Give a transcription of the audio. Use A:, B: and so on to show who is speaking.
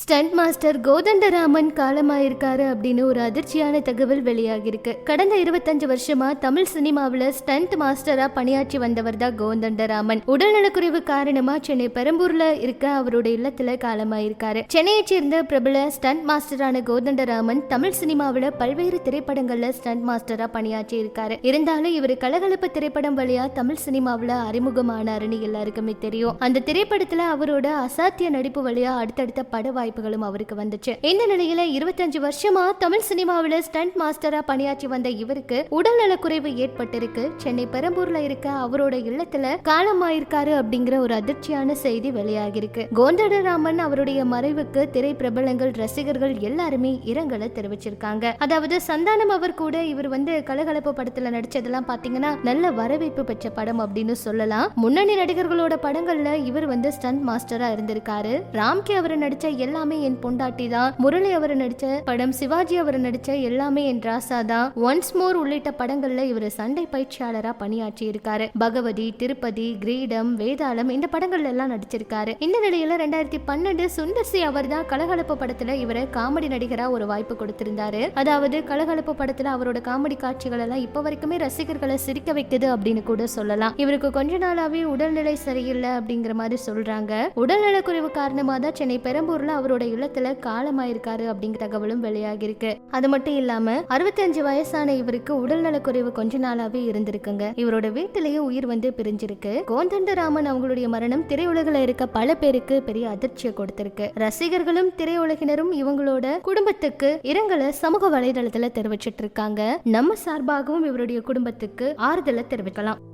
A: Stunt master Kothandaraman காலமாயிருக்காரு அப்படின்னு ஒரு அதிர்ச்சியான தகவல் வெளியாகிருக்கு கடந்த இருபத்தஞ்சு வருஷமா தமிழ் சினிமாவில் ஸ்டண்ட் மாஸ்டரா பணியாற்றி வந்தவர் தான் கோதண்டராமன். உடல்நலக்குறைவு காரணமா சென்னை பெரம்பூர்ல இருக்க அவரோட இல்லத்துல காலமாயிருக்காரு. சென்னையைச் சேர்ந்த பிரபல ஸ்டண்ட் மாஸ்டரான கோதண்டராமன் தமிழ் சினிமாவில் பல்வேறு திரைப்படங்கள்ல ஸ்டண்ட் மாஸ்டரா பணியாற்றி இருக்காரு இருந்தாலும் இவர் கலகலப்பு திரைப்படம் வழியா தமிழ் சினிமாவில் அறிமுகமானாருன்னு எல்லாருக்குமே தெரியும். அந்த திரைப்படத்துல அவரோட அசாத்திய நடிப்பு வழியா அடுத்தடுத்த பட வாய்ப்புகளும் அவருக்கு வந்துச்சு. இந்த நிலையில இருபத்தஞ்சு வருஷமா தமிழ் சினிமாவில் ஸ்டண்ட் மாஸ்டரா பணியாற்றி வந்த இவருக்கு உடல்நலக்குறைவு ஏற்பட்டிருக்கு. சென்னை பெரம்பூர்ல இருக்க அவரோட இல்லத்துல காலமாயிருக்காரு அப்படிங்கிற ஒரு அதிர்ச்சியான செய்தி வெளியாகிருக்கு கோந்தடராமன் அவருடைய மறைவுக்கு திரை பிரபலங்கள் ரசிகர்கள் எல்லாருமே இரங்கலை தெரிவிச்சிருக்காங்க. அதாவது சந்தானம் அவர் கூட இவர் வந்து கலகலப்பு படத்துல நடிச்சதெல்லாம் பாத்தீங்கன்னா நல்ல வரவேற்பு பெற்ற படம் அப்படின்னு சொல்லலாம். முன்னணி நடிகர்களோட படங்கள்ல இவர் வந்து ஸ்டண்ட் மாஸ்டரா இருந்திருக்காரு. ராம்கே அவர் நடிச்ச எல்லாமே என் பொண்டாட்டி தான். முரளி அவர் நடிச்ச படம் சிவாஜி அவர் நடிச்ச எல்லாமே என் ராசா தான். ஒன்ஸ் மோர் உள்ளிட்ட படங்கள்ல இவர் சண்டை பயிற்சியாளரா பணியாற்றி இருக்காரு. பகவதி திருப்பதி கிரீடம் வேதாளம் இந்த படங்கள்ல எல்லாம் நடிச்சிருக்காரு. இந்த நிலையில ரெண்டாயிரத்தி பன்னெண்டு சுந்தர்சி அவர் தான் கலகலப்பு படத்துல இவரை காமெடி நடிகரா ஒரு வாய்ப்பு கொடுத்திருந்தாரு. அதாவது கலகலப்பு படத்துல அவரோட காமெடி காட்சிகள் எல்லாம் இப்ப வரைக்குமே ரசிகர்களை சிரிக்க வைக்குது அப்படின்னு கூட சொல்லலாம். இவருக்கு கொஞ்ச நாளாவே உடல்நிலை சரியில்லை அப்படிங்கிற மாதிரி சொல்றாங்க. உடல்நலக்குறைவு காரணமா தான் சென்னை பெரம்பூர்ல அவரோட இல்லத்துல காலமாயிருக்காரு அப்படிங்கிற தகவலும் வெளியாகிருக்கு அது மட்டும் இல்லாம அறுபத்தஞ்சு வயசான இவருக்கு உடல்நலக்குறைவு கொஞ்ச நாளாவே இருந்திருக்குங்க. இவரோட வீட்டிலேயே உயிர் வந்து பிரிஞ்சிருக்கு. கோந்தண்டராமன் அவங்களுடைய மரணம் திரையுலகில் இருக்க பல பேருக்கு பெரிய அதிர்ச்சியை கொடுத்திருக்கு. ரசிகர்களும் திரையுலகினரும் இவங்களோட குடும்பத்துக்கு இரங்கலை சமூக வலைதளத்துல தெரிவிச்சிட்டு இருக்காங்க. நம்ம சார்பாகவும் இவருடைய குடும்பத்துக்கு ஆறுதலை தெரிவிக்கலாம்.